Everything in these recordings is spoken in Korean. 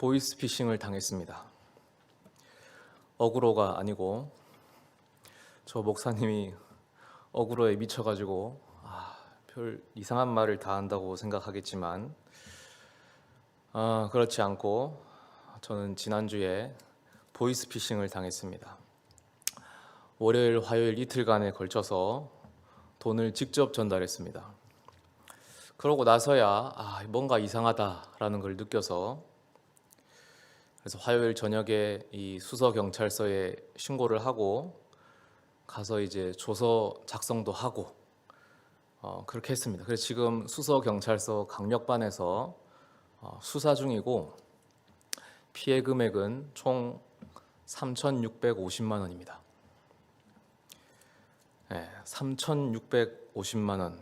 보이스피싱을 당했습니다. 어그로가 아니고 저 목사님이 어그로에 미쳐가지고 아, 별 이상한 말을 다 한다고 생각하겠지만 아, 그렇지 않고 저는 지난주에 보이스피싱을 당했습니다. 월요일, 화요일 이틀간에 걸쳐서 돈을 직접 전달했습니다. 그러고 나서야 아, 뭔가 이상하다라는 걸 느껴서 그래서 화요일 저녁에 이 수서 경찰서에 신고를 하고 가서 이제 조서 작성도 하고 어, 그렇게 했습니다. 그래서 지금 수서 경찰서 강력반에서 어, 수사 중이고 피해 금액은 총 3,650만 원입니다. 네, 3,650만 원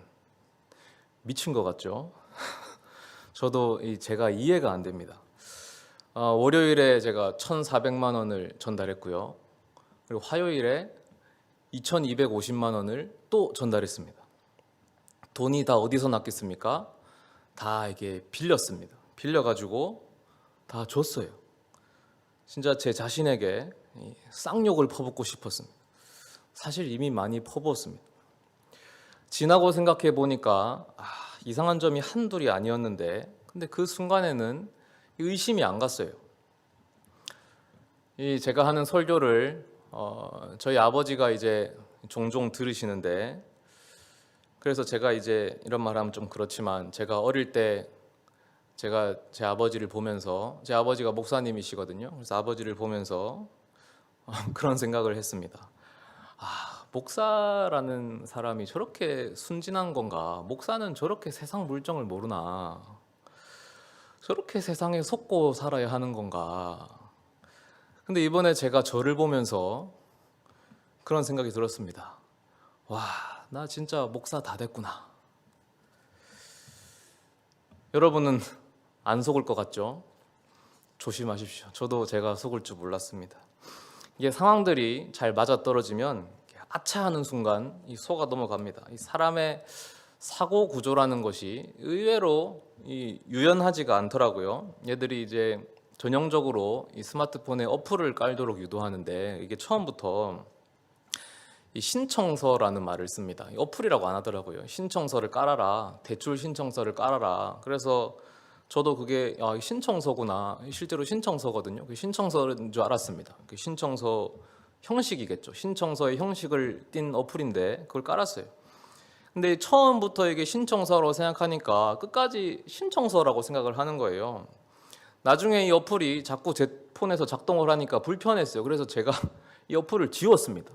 미친 것 같죠? 저도 이 제가 이해가 안 됩니다. 어, 월요일에 제가 1,400만 원을 전달했고요. 그리고 화요일에 2,250만 원을 또 전달했습니다. 돈이 다 어디서 났겠습니까? 다 이게 빌렸습니다. 빌려가지고 다 줬어요. 진짜 제 자신에게 이 쌍욕을 퍼붓고 싶었습니다. 사실 이미 많이 퍼부었습니다. 지나고 생각해 보니까 아, 이상한 점이 한둘이 아니었는데, 근데 그 순간에는 의심이 안 갔어요. 이 제가 하는 설교를 어, 저희 아버지가 이제 종종 들으시는데, 그래서 제가 이제 이런 말하면 좀 그렇지만 제가 어릴 때 제가 제 아버지를 보면서 제 아버지가 목사님이시거든요. 그래서 아버지를 보면서 어, 그런 생각을 했습니다. 아, 목사라는 사람이 저렇게 순진한 건가? 목사는 저렇게 세상 물정을 모르나? 저렇게 세상에 속고 살아야 하는 건가? 근데 이번에 제가 저를 보면서 그런 생각이 들었습니다. 와, 나 진짜 목사 다 됐구나. 여러분은 안 속을 것 같죠? 조심하십시오. 저도 제가 속을 줄 몰랐습니다. 이게 상황들이 잘 맞아 떨어지면 아차 하는 순간 이 속아 넘어갑니다. 이 사람의 사고 구조라는 것이 의외로 이 유연하지가 않더라고요. 얘들이 이제 전형적으로 이 스마트폰에 어플을 깔도록 유도하는데 이게 처음부터 이 신청서라는 말을 씁니다. 이 어플이라고 안 하더라고요. 신청서를 깔아라. 대출 신청서를 깔아라. 그래서 저도 그게 아, 신청서구나. 실제로 신청서거든요. 그 신청서인 줄 알았습니다. 그 신청서 형식이겠죠. 신청서의 형식을 띈 어플인데 그걸 깔았어요. 근데 처음부터 이게 신청서로 생각하니까 끝까지 신청서라고 생각을 하는 거예요. 나중에 이 어플이 자꾸 제 폰에서 작동을 하니까 불편했어요. 그래서 제가 이 어플을 지웠습니다.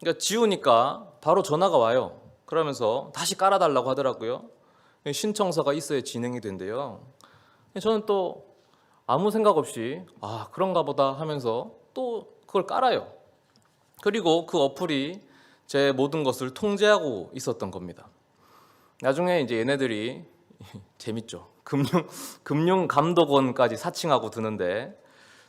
그러니까 지우니까 바로 전화가 와요. 그러면서 다시 깔아달라고 하더라고요. 신청서가 있어야 진행이 된대요. 저는 또 아무 생각 없이 아 그런가 보다 하면서 또 그걸 깔아요. 그리고 그 어플이 제 모든 것을 통제하고 있었던 겁니다. 나중에 이제 얘네들이 재밌죠. 금융 금융 감독원까지 사칭하고 드는데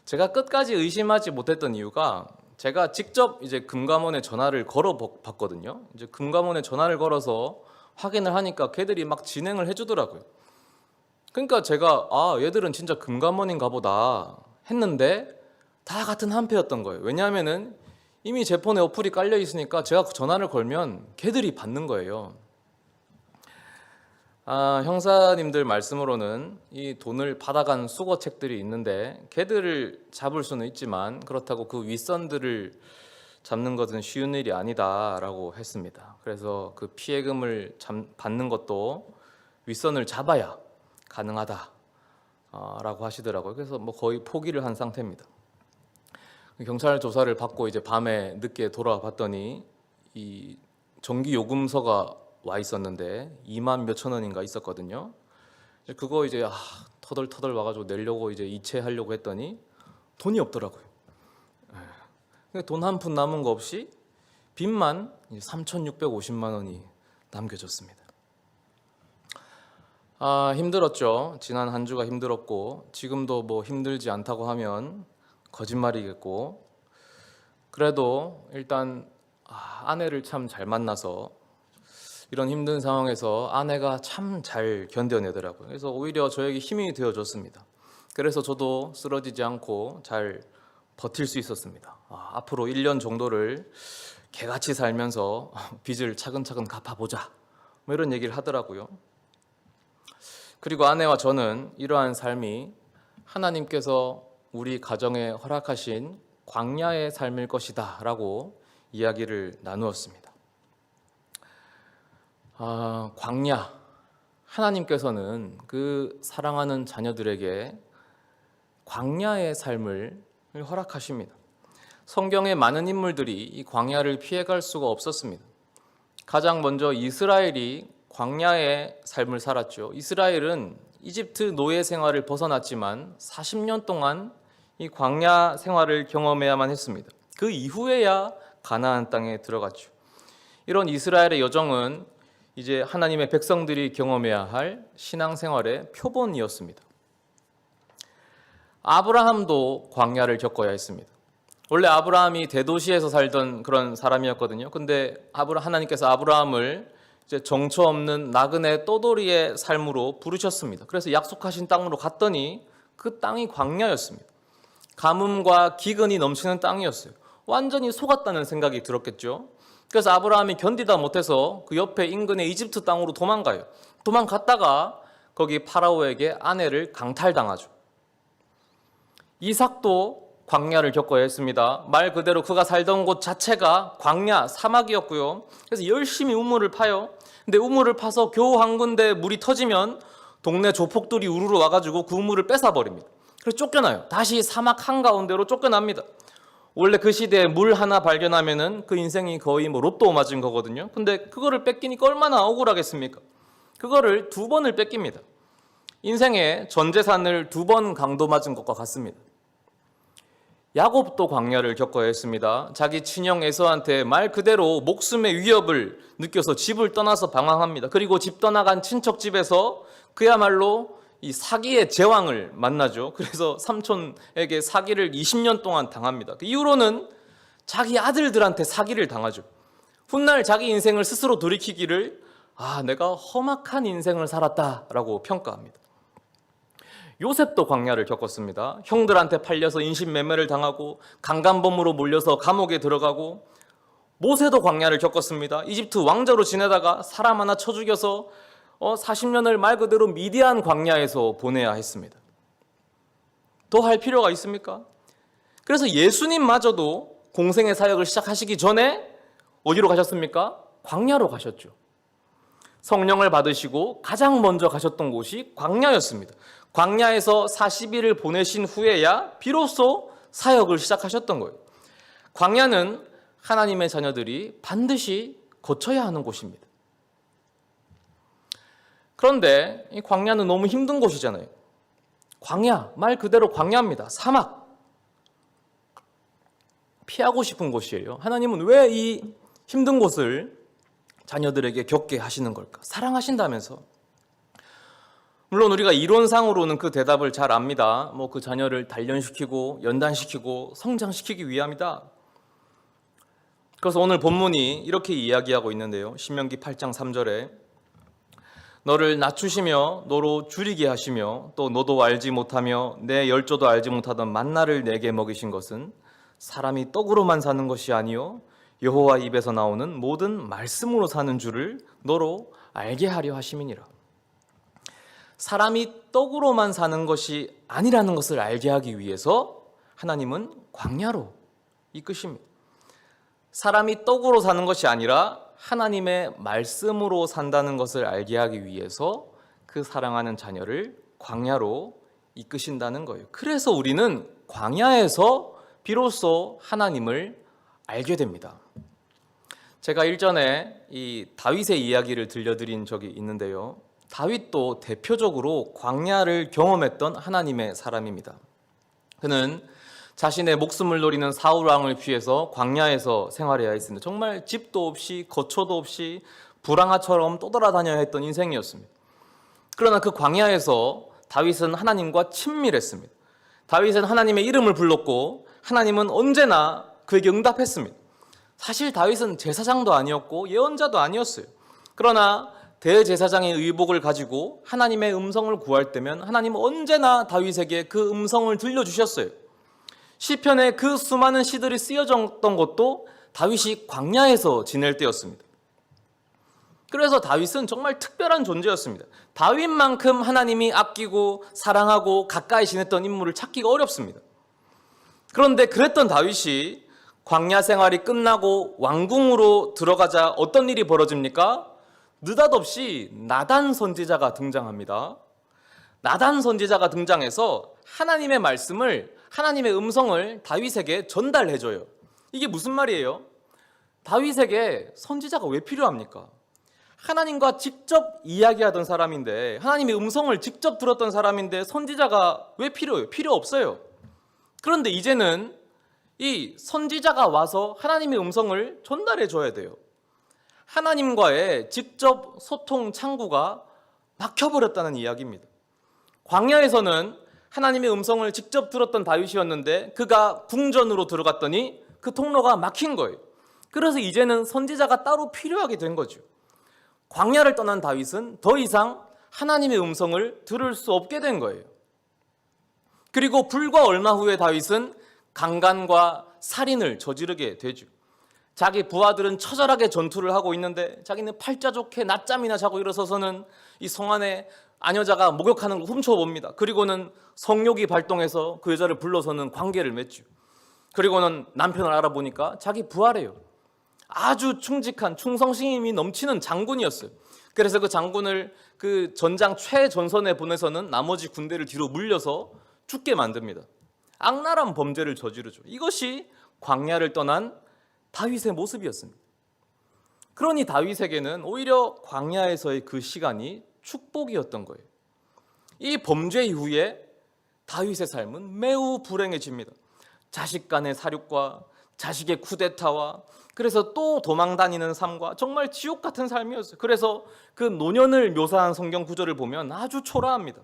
제가 끝까지 의심하지 못했던 이유가 제가 직접 이제 금감원에 전화를 걸어 봤거든요. 이제 금감원에 전화를 걸어서 확인을 하니까 걔들이 막 진행을 해주더라고요. 그러니까 제가 아 얘들은 진짜 금감원인가 보다 했는데 다 같은 한패였던 거예요. 왜냐하면은 이미 제 폰에 어플이 깔려 있으니까 제가 전화를 걸면 걔들이 받는 거예요. 아, 형사님들 말씀으로는 이 돈을 받아간 수거책들이 있는데 걔들을 잡을 수는 있지만 그렇다고 그 윗선들을 잡는 것은 쉬운 일이 아니다라고 했습니다. 그래서 그 피해금을 잠, 받는 것도 윗선을 잡아야 가능하다라고 하시더라고요. 그래서 뭐 거의 포기를 한 상태입니다. 경찰 조사를 받고 이제 밤에 늦게 돌아와 봤더니 이 전기 요금서가 와 있었는데 2만 몇천 원인가 있었거든요. 그거 이제 아, 터덜터덜 와가지고 내려고 이제 이체하려고 했더니 돈이 없더라고요. 돈 한 푼 남은 거 없이 빚만 3,650만 원이 남겨졌습니다. 아 힘들었죠. 지난 한 주가 힘들었고 지금도 뭐 힘들지 않다고 하면 거짓말이겠고 그래도 일단 아, 아내를 참 잘 만나서 이런 힘든 상황에서 아내가 참 잘 견뎌내더라고요. 그래서 오히려 저에게 힘이 되어줬습니다. 그래서 저도 쓰러지지 않고 잘 버틸 수 있었습니다. 아, 앞으로 1년 정도를 개같이 살면서 빚을 차근차근 갚아보자. 뭐 이런 얘기를 하더라고요. 그리고 아내와 저는 이러한 삶이 하나님께서 우리 가정에 허락하신 광야의 삶일 것이다 라고 이야기를 나누었습니다. 아, 광야. 하나님께서는 그 사랑하는 자녀들에게 광야의 삶을 허락하십니다. 성경의 많은 인물들이 이 광야를 피해갈 수가 없었습니다. 가장 먼저 이스라엘이 광야의 삶을 살았죠. 이스라엘은 이집트 노예 생활을 벗어났지만 40년 동안 이 광야 생활을 경험해야만 했습니다. 그 이후에야 가나안 땅에 들어갔죠. 이런 이스라엘의 여정은 이제 하나님의 백성들이 경험해야 할 신앙생활의 표본이었습니다. 아브라함도 광야를 겪어야 했습니다. 원래 아브라함이 대도시에서 살던 그런 사람이었거든요. 근데 아브라 하나님께서 아브라함을 이제 정처 없는 나그네 떠돌이의 삶으로 부르셨습니다. 그래서 약속하신 땅으로 갔더니 그 땅이 광야였습니다. 가뭄과 기근이 넘치는 땅이었어요. 완전히 속았다는 생각이 들었겠죠. 그래서 아브라함이 견디다 못해서 그 옆에 인근의 이집트 땅으로 도망가요. 도망갔다가 거기 파라오에게 아내를 강탈당하죠. 이삭도 광야를 겪어야 했습니다. 말 그대로 그가 살던 곳 자체가 광야, 사막이었고요. 그래서 열심히 우물을 파요. 근데 우물을 파서 겨우 한 군데 물이 터지면 동네 조폭들이 우르르 와가지고 그 우물을 뺏어 버립니다. 그래서 쫓겨나요. 다시 사막 한 가운데로 쫓겨납니다. 원래 그 시대에 물 하나 발견하면은 그 인생이 거의 뭐 로또 맞은 거거든요. 근데 그거를 뺏기니까 얼마나 억울하겠습니까? 그거를 두 번을 뺏깁니다. 인생에 전 재산을 두 번 강도 맞은 것과 같습니다. 야곱도 광야를 겪어야 했습니다. 자기 친형 에서한테 말 그대로 목숨의 위협을 느껴서 집을 떠나서 방황합니다. 그리고 집 떠나간 친척 집에서 그야말로 이 사기의 제왕을 만나죠. 그래서 삼촌에게 사기를 20년 동안 당합니다. 그 이후로는 자기 아들들한테 사기를 당하죠. 훗날 자기 인생을 스스로 돌이키기를 아, 내가 험악한 인생을 살았다라고 평가합니다. 요셉도 광야를 겪었습니다. 형들한테 팔려서 인신매매를 당하고 강간범으로 몰려서 감옥에 들어가고 모세도 광야를 겪었습니다. 이집트 왕자로 지내다가 사람 하나 쳐 죽여서 어, 40년을 말 그대로 미디안 광야에서 보내야 했습니다. 더 할 필요가 있습니까? 그래서 예수님마저도 공생의 사역을 시작하시기 전에 어디로 가셨습니까? 광야로 가셨죠. 성령을 받으시고 가장 먼저 가셨던 곳이 광야였습니다. 광야에서 40일을 보내신 후에야 비로소 사역을 시작하셨던 거예요. 광야는 하나님의 자녀들이 반드시 거쳐야 하는 곳입니다. 그런데 이 광야는 너무 힘든 곳이잖아요. 광야, 말 그대로 광야입니다. 사막. 피하고 싶은 곳이에요. 하나님은 왜 이 힘든 곳을 자녀들에게 겪게 하시는 걸까? 사랑하신다면서. 물론 우리가 이론상으로는 그 대답을 잘 압니다. 뭐 그 자녀를 단련시키고 연단시키고 성장시키기 위함이다. 그래서 오늘 본문이 이렇게 이야기하고 있는데요. 신명기 8장 3절에 너를 낮추시며 너로 줄이게 하시며 또 너도 알지 못하며 내 열조도 알지 못하던 만나를 내게 먹이신 것은 사람이 떡으로만 사는 것이 아니요 여호와 입에서 나오는 모든 말씀으로 사는 줄을 너로 알게 하려 하심이니라. 사람이 떡으로만 사는 것이 아니라는 것을 알게 하기 위해서 하나님은 광야로 이끄십니다. 사람이 떡으로 사는 것이 아니라 하나님의 말씀으로 산다는 것을 알게 하기 위해서 그 사랑하는 자녀를 광야로 이끄신다는 거예요. 그래서 우리는 광야에서 비로소 하나님을 알게 됩니다. 제가 일전에 이 다윗의 이야기를 들려드린 적이 있는데요. 다윗도 대표적으로 광야를 경험했던 하나님의 사람입니다. 그는 자신의 목숨을 노리는 사울 왕을 피해서 광야에서 생활해야 했습니다. 정말 집도 없이 거처도 없이 불황아처럼 떠돌아다녀야 했던 인생이었습니다. 그러나 그 광야에서 다윗은 하나님과 친밀했습니다. 다윗은 하나님의 이름을 불렀고 하나님은 언제나 그에게 응답했습니다. 사실 다윗은 제사장도 아니었고 예언자도 아니었어요. 그러나 대제사장의 의복을 가지고 하나님의 음성을 구할 때면 하나님은 언제나 다윗에게 그 음성을 들려주셨어요. 시편에 그 수많은 시들이 쓰여졌던 것도 다윗이 광야에서 지낼 때였습니다. 그래서 다윗은 정말 특별한 존재였습니다. 다윗만큼 하나님이 아끼고 사랑하고 가까이 지냈던 인물을 찾기가 어렵습니다. 그런데 그랬던 다윗이 광야 생활이 끝나고 왕궁으로 들어가자 어떤 일이 벌어집니까? 느닷없이 나단 선지자가 등장합니다. 나단 선지자가 등장해서 하나님의 말씀을 하나님의 음성을 다윗에게 전달해 줘요. 이게 무슨 말이에요? 다윗에게 선지자가 왜 필요합니까? 하나님과 직접 이야기하던 사람인데 하나님의 음성을 직접 들었던 사람인데 선지자가 왜 필요해요? 필요 없어요. 그런데 이제는 이 선지자가 와서 하나님의 음성을 전달해 줘야 돼요. 하나님과의 직접 소통 창구가 막혀버렸다는 이야기입니다. 광야에서는 하나님의 음성을 직접 들었던 다윗이었는데 그가 궁전으로 들어갔더니 그 통로가 막힌 거예요. 그래서 이제는 선지자가 따로 필요하게 된 거죠. 광야를 떠난 다윗은 더 이상 하나님의 음성을 들을 수 없게 된 거예요. 그리고 불과 얼마 후에 다윗은 강간과 살인을 저지르게 되죠. 자기 부하들은 처절하게 전투를 하고 있는데 자기는 팔자 좋게 낮잠이나 자고 일어서서는 이 성 안에 아녀자가 목욕하는 걸 훔쳐봅니다. 그리고는 성욕이 발동해서 그 여자를 불러서는 관계를 맺죠. 그리고는 남편을 알아보니까 자기 부하래요. 아주 충직한 충성심이 넘치는 장군이었어요. 그래서 그 장군을 그 전장 최전선에 보내서는 나머지 군대를 뒤로 물려서 죽게 만듭니다. 악랄한 범죄를 저지르죠. 이것이 광야를 떠난 다윗의 모습이었습니다. 그러니 다윗에게는 오히려 광야에서의 그 시간이 축복이었던 거예요. 이 범죄 이후에 다윗의 삶은 매우 불행해집니다. 자식 간의 사륙과 자식의 쿠데타와 그래서 또 도망 다니는 삶과 정말 지옥 같은 삶이었어요. 그래서 그 노년을 묘사한 성경 구절을 보면 아주 초라합니다.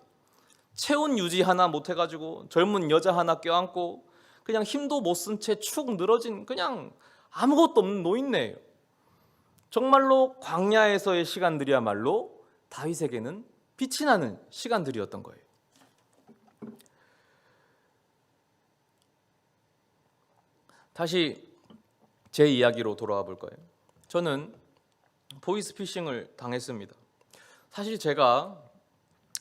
체온 유지 하나 못 해가지고 젊은 여자 하나 껴안고 그냥 힘도 못 쓴 채 축 늘어진 그냥 아무것도 없는 노인네예요. 정말로 광야에서의 시간들이야말로 다윗에게는 빛이 나는 시간들이었던 거예요. 다시 제 이야기로 돌아와 볼 거예요. 저는 보이스피싱을 당했습니다. 사실 제가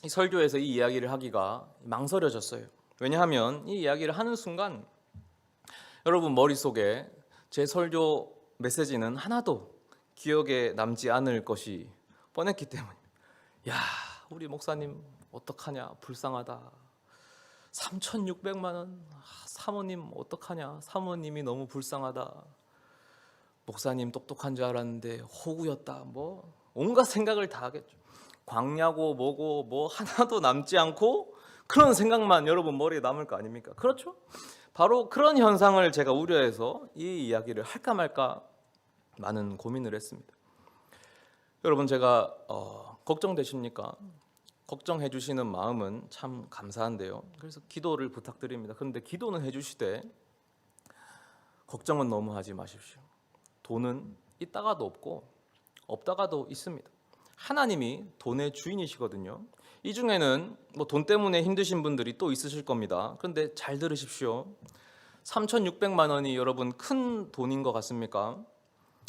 이 설교에서 이 이야기를 하기가 망설여졌어요. 왜냐하면 이 이야기를 하는 순간 여러분 머릿속에 제 설교 메시지는 하나도 기억에 남지 않을 것이 뻔했기 때문에 야 우리 목사님 어떡하냐 불쌍하다. 3,600만 원 아, 사모님 어떡하냐 사모님이 너무 불쌍하다. 목사님 똑똑한 줄 알았는데 호구였다. 뭐 온갖 생각을 다 하겠죠 광야고 뭐고 뭐 하나도 남지 않고 그런 생각만 여러분 머리에 남을 거 아닙니까 그렇죠 바로 그런 현상을 제가 우려해서 이 이야기를 할까 말까 많은 고민을 했습니다. 여러분 제가 어, 걱정되십니까? 걱정해 주시는 마음은 참 감사한데요. 그래서 기도를 부탁드립니다. 그런데 기도는 해 주시되 걱정은 너무 하지 마십시오. 돈은 있다가도 없고 없다가도 있습니다. 하나님이 돈의 주인이시거든요. 이 중에는 뭐 돈 때문에 힘드신 분들이 또 있으실 겁니다. 그런데 잘 들으십시오. 3,600만 원이 여러분 큰 돈인 것 같습니까?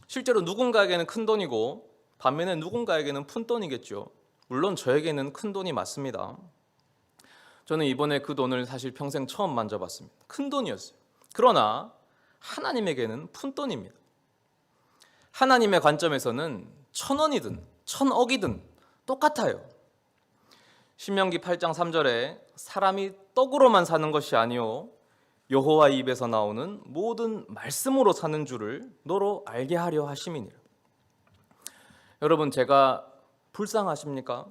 실제로 누군가에게는 큰 돈이고 반면에 누군가에게는 푼 돈이겠죠. 물론 저에게는 큰 돈이 맞습니다. 저는 이번에 그 돈을 사실 평생 처음 만져봤습니다. 큰 돈이었어요. 그러나 하나님에게는 푼 돈입니다. 하나님의 관점에서는 천 원이든 천억이든 똑같아요. 신명기 8장 3절에 사람이 떡으로만 사는 것이 아니요 여호와 입에서 나오는 모든 말씀으로 사는 줄을 너로 알게 하려 하심이니라. 여러분 제가 불쌍하십니까?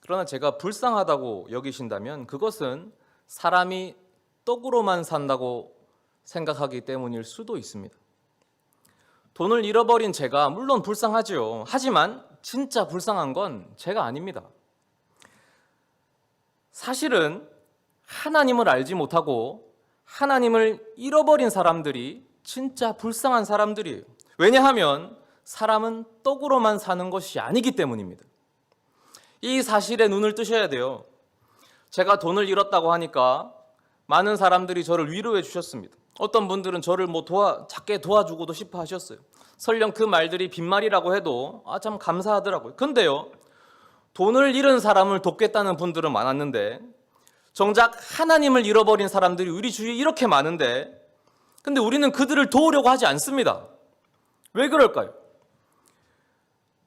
그러나 제가 불쌍하다고 여기신다면 그것은 사람이 떡으로만 산다고 생각하기 때문일 수도 있습니다. 돈을 잃어버린 제가 물론 불쌍하지요. 하지만 진짜 불쌍한 건 제가 아닙니다. 사실은 하나님을 알지 못하고 하나님을 잃어버린 사람들이 진짜 불쌍한 사람들이에요. 왜냐하면 사람은 떡으로만 사는 것이 아니기 때문입니다. 이 사실에 눈을 뜨셔야 돼요. 제가 돈을 잃었다고 하니까 많은 사람들이 저를 위로해 주셨습니다. 어떤 분들은 저를 뭐 도와 작게 도와주고도 싶어 하셨어요. 설령 그 말들이 빈말이라고 해도 아 참 감사하더라고요. 근데요. 돈을 잃은 사람을 돕겠다는 분들은 많았는데 정작 하나님을 잃어버린 사람들이 우리 주위에 이렇게 많은데 근데 우리는 그들을 도우려고 하지 않습니다. 왜 그럴까요?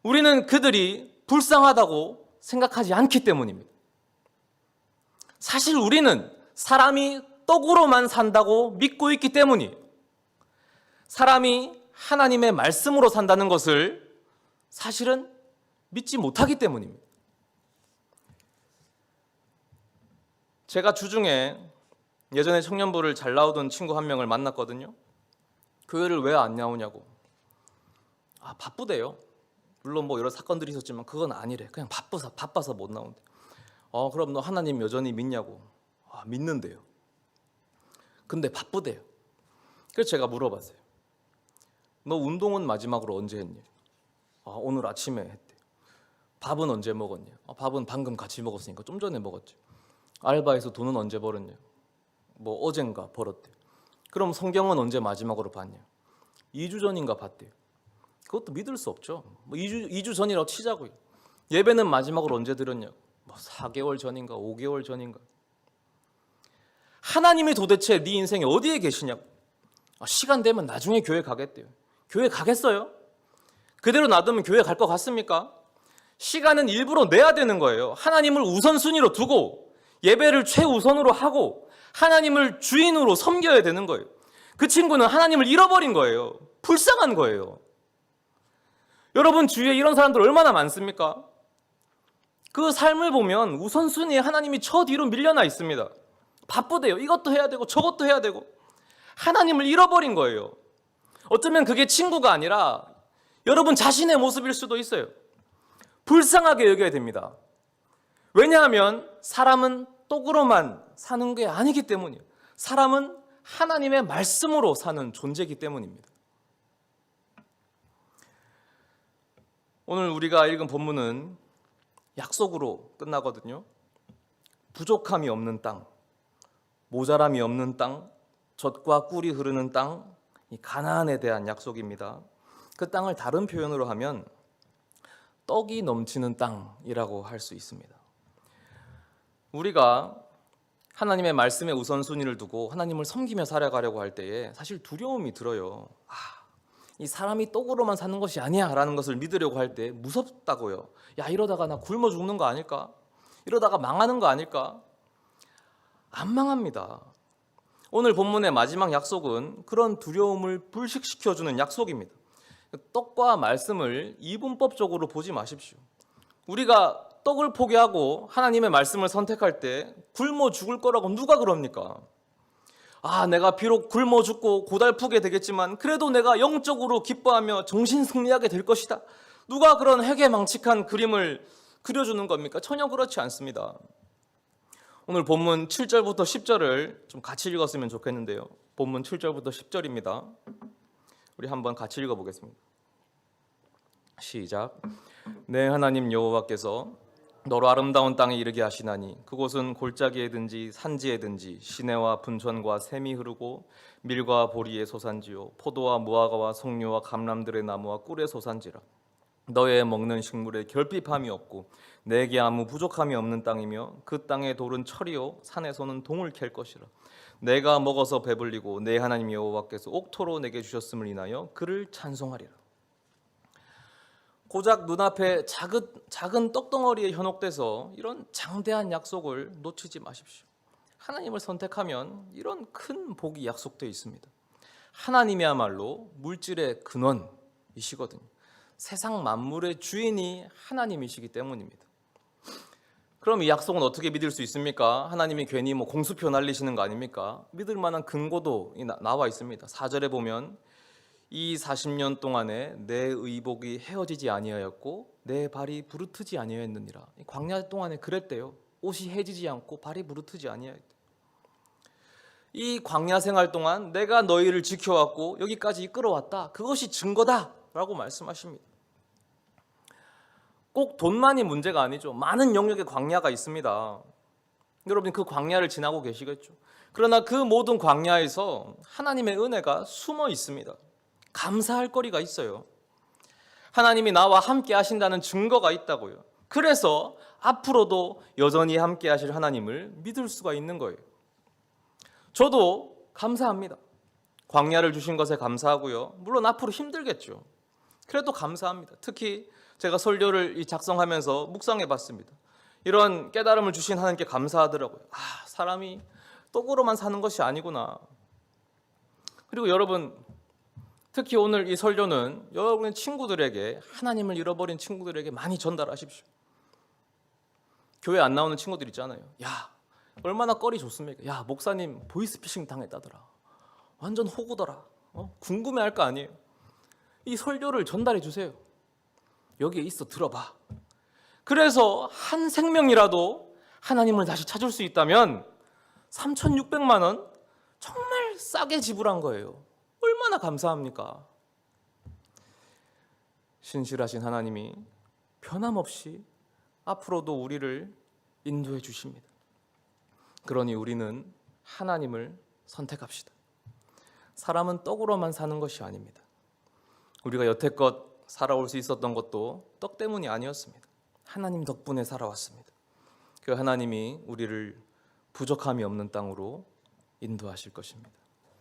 우리는 그들이 불쌍하다고 생각하지 않기 때문입니다. 사실 우리는 사람이 떡으로만 산다고 믿고 있기 때문이에요. 사람이 하나님의 말씀으로 산다는 것을 사실은 믿지 못하기 때문입니다. 제가 주중에 예전에 청년부를 잘 나오던 친구 한 명을 만났거든요. 교회를 왜 안 나오냐고. 아, 바쁘대요. 물론 뭐 여러 사건들이 있었지만 그건 아니래. 그냥 바빠서 바빠서 못 나온대. 어, 그럼 너 하나님 여전히 믿냐고. 아, 믿는데요. 근데 바쁘대요. 그래서 제가 물어봤어요. 너 운동은 마지막으로 언제 했니? 아, 오늘 아침에 했대. 밥은 언제 먹었냐? 아, 밥은 방금 같이 먹었으니까 좀 전에 먹었지. 알바에서 돈은 언제 벌었냐? 뭐 어젠가 벌었대. 그럼 성경은 언제 마지막으로 봤냐? 2주 전인가 봤대요. 그것도 믿을 수 없죠. 뭐 2주, 2주 전이라고 치자고요. 예배는 마지막으로 언제 드렸냐? 뭐 4개월 전인가 5개월 전인가. 하나님이 도대체 네 인생에 어디에 계시냐고. 아, 시간 되면 나중에 교회 가겠대요. 교회 가겠어요? 그대로 놔두면 교회 갈 것 같습니까? 시간은 일부러 내야 되는 거예요. 하나님을 우선순위로 두고 예배를 최우선으로 하고 하나님을 주인으로 섬겨야 되는 거예요. 그 친구는 하나님을 잃어버린 거예요. 불쌍한 거예요. 여러분 주위에 이런 사람들 얼마나 많습니까? 그 삶을 보면 우선순위에 하나님이 저 뒤로 밀려나 있습니다. 바쁘대요. 이것도 해야 되고 저것도 해야 되고 하나님을 잃어버린 거예요. 어쩌면 그게 친구가 아니라 여러분 자신의 모습일 수도 있어요. 불쌍하게 여겨야 됩니다. 왜냐하면 사람은 떡으로만 사는 게 아니기 때문이에요. 사람은 하나님의 말씀으로 사는 존재이기 때문입니다. 오늘 우리가 읽은 본문은 약속으로 끝나거든요. 부족함이 없는 땅, 모자람이 없는 땅, 젖과 꿀이 흐르는 땅, 이 가나안에 대한 약속입니다. 그 땅을 다른 표현으로 하면 떡이 넘치는 땅이라고 할 수 있습니다. 우리가 하나님의 말씀에 우선순위를 두고 하나님을 섬기며 살아가려고 할 때에 사실 두려움이 들어요. 아, 이 사람이 떡으로만 사는 것이 아니야라는 것을 믿으려고 할 때 무섭다고요. 야 이러다가 나 굶어 죽는 거 아닐까? 이러다가 망하는 거 아닐까? 안 망합니다. 오늘 본문의 마지막 약속은 그런 두려움을 불식시켜 주는 약속입니다. 떡과 말씀을 이분법적으로 보지 마십시오. 우리가 떡을 포기하고 하나님의 말씀을 선택할 때 굶어 죽을 거라고 누가 그럽니까? 아, 내가 비록 굶어 죽고 고달프게 되겠지만 그래도 내가 영적으로 기뻐하며 정신 승리하게 될 것이다. 누가 그런 해괴망측한 그림을 그려주는 겁니까? 전혀 그렇지 않습니다. 오늘 본문 7절부터 10절을 좀 같이 읽었으면 좋겠는데요. 본문 7절부터 10절입니다. 우리 한번 같이 읽어 보겠습니다. 시작. 내 하나님 여호와께서 너로 아름다운 땅에 이르게 하시나니 그곳은 골짜기에든지 산지에든지 시내와 분천과 샘이 흐르고 밀과 보리의 소산지요 포도와 무화과와 석류와 감람들의 나무와 꿀의 소산지라 너의 먹는 식물에 결핍함이 없고 내게 아무 부족함이 없는 땅이며 그 땅의 돌은 철이요 산에서는 동을 캘 것이라 내가 먹어서 배불리고 내 하나님 여호와께서 옥토로 내게 주셨음을 인하여 그를 찬송하리라 고작 눈앞에 작은, 작은 떡덩어리에 현혹돼서 이런 장대한 약속을 놓치지 마십시오. 하나님을 선택하면 이런 큰 복이 약속되어 있습니다. 하나님이야말로 물질의 근원이시거든요. 세상 만물의 주인이 하나님이시기 때문입니다. 그럼 이 약속은 어떻게 믿을 수 있습니까? 하나님이 괜히 뭐 공수표 날리시는 거 아닙니까? 믿을 만한 근거도 나와 있습니다. 4절에 보면 이 40년 동안에 내 의복이 헤어지지 아니하였고 내 발이 부르트지 아니하였느니라. 광야 동안에 그랬대요. 옷이 해지지 않고 발이 부르트지 아니하였대. 이 광야 생활 동안 내가 너희를 지켜왔고 여기까지 이끌어왔다. 그것이 증거다. 라고 말씀하십니다. 꼭 돈만이 문제가 아니죠. 많은 영역의 광야가 있습니다. 여러분 그 광야를 지나고 계시겠죠. 그러나 그 모든 광야에서 하나님의 은혜가 숨어 있습니다. 감사할 거리가 있어요. 하나님이 나와 함께 하신다는 증거가 있다고요. 그래서 앞으로도 여전히 함께 하실 하나님을 믿을 수가 있는 거예요. 저도 감사합니다. 광야를 주신 것에 감사하고요. 물론 앞으로 힘들겠죠. 그래도 감사합니다. 특히 제가 설교를 이 작성하면서 묵상해 봤습니다. 이런 깨달음을 주신 하나님께 감사하더라고요. 아, 사람이 떡으로만 사는 것이 아니구나. 그리고 여러분, 특히 오늘 이 설교는 여러분의 친구들에게 하나님을 잃어버린 친구들에게 많이 전달하십시오. 교회 안 나오는 친구들 있잖아요. 야, 얼마나 껄이 좋습니까? 야, 목사님 보이스피싱 당했다더라. 완전 호구더라. 어? 궁금해할 거 아니에요. 이 설교를 전달해 주세요. 여기에 있어 들어봐. 그래서 한 생명이라도 하나님을 다시 찾을 수 있다면 3,600만 원 정말 싸게 지불한 거예요. 얼마나 감사합니까? 신실하신 하나님이 변함없이 앞으로도 우리를 인도해 주십니다. 그러니 우리는 하나님을 선택합시다. 사람은 떡으로만 사는 것이 아닙니다. 우리가 여태껏 살아올 수 있었던 것도 떡 때문이 아니었습니다. 하나님 덕분에 살아왔습니다. 그 하나님이 우리를 부족함이 없는 땅으로 인도하실 것입니다.